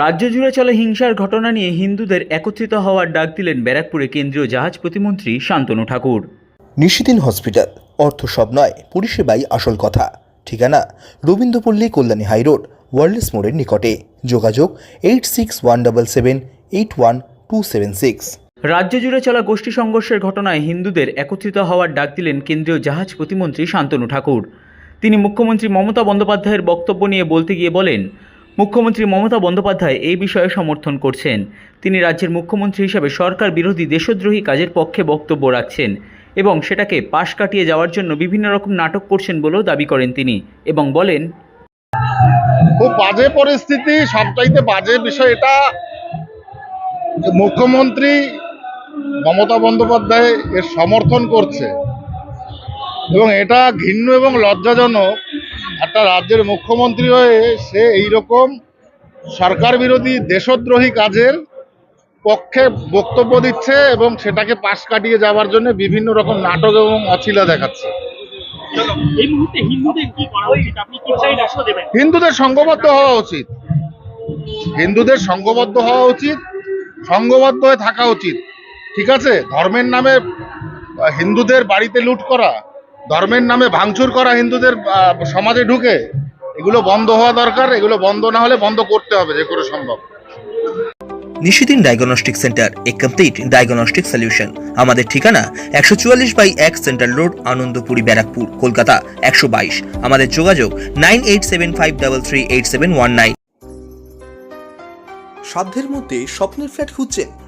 রাজ্য জুড়ে চলা হিংসার ঘটনা নিয়ে হিন্দুদের একত্রিত হওয়ার ডাক দিলেন ব্যারাকপুরে কেন্দ্রীয় জাহাজ প্রতিমন্ত্রী শান্তনু ঠাকুর। নিশিদিন হসপিটাল অর্থ সব নয় পরিষেবাই আসল কথা। ঠিকানা রবীন্দ্রপল্লী কল্যাণী হাইরোড ওয়ার্ল্ডস মোড়ের নিকটে। যোগাযোগ eight six one double seven eight one two seven six. রাজ্য জুড়ে চলা গোষ্ঠী সংঘর্ষের ঘটনায় হিন্দুদের একত্রিত হওয়ার ডাক দিলেন কেন্দ্রীয় জাহাজ প্রতিমন্ত্রী শান্তনু ঠাকুর। তিনি মুখ্যমন্ত্রী মমতা বন্দ্যোপাধ্যায়ের বক্তব্য নিয়ে বলতে গিয়ে বলেন মুখ্যমন্ত্রী মমতা বন্দ্যোপাধ্যায় এই বিষয়ে সমর্থন করছেন। তিনি রাজ্যের মুখ্যমন্ত্রী হিসেবে সরকার বিরোধী দেশদ্রোহী কাজের পক্ষে বক্তব্য রাখছেন এবং সেটাকে পাশ কাটিয়ে যাওয়ার জন্য বিভিন্ন রকম নাটক করছেন বলেও দাবি করেন তিনি এবং বলেন, খুব বাজে পরিস্থিতি, সবচাইতে বাজে বিষয় এটা মুখ্যমন্ত্রী মমতা বন্দ্যোপাধ্যায় এর সমর্থন করছে। এবং এটা ঘৃণ্য এবং লজ্জাজনক একটা রাজ্যের মুখ্যমন্ত্রী হয়ে সে এইরকম সরকার বিরোধী দেশদ্রোহী কাজের পক্ষে বক্তব্য দিচ্ছে এবং সেটাকে পাশ কাটিয়ে যাওয়ার জন্য বিভিন্ন রকম নাটক এবং অছিলা দেখাচ্ছে। হিন্দুদের সংঘবদ্ধ হওয়া উচিত। হিন্দুদের সংঘবদ্ধ হওয়া উচিত সংঘবদ্ধ হয়ে থাকা উচিত। ঠিক আছে? ধর্মের নামে হিন্দুদের বাড়িতে লুট করা ধর্মের নামে ভাঙচুর করা হিন্দুদের আহ, সমাজে ঢুকে এগুলো বন্ধ হওয়া দরকার এগুলো বন্ধ না হলে বন্ধ করতে হবে যে করে সম্ভব। Nishidin diagnostic centre a complete diagnostic solution. আমাদের ঠিকানা একশো চুয়াল্লিশ বাই এক সেন্ট্রাল রোড আনন্দপুরি ব্যারাকপুর কলকাতা একশো বাইশ। আমাদের যোগাযোগ nine eight seven five double three eight seven one nine. সাধ্যের মধ্যে স্বপ্নের ফ্ল্যাট খুঁজছেন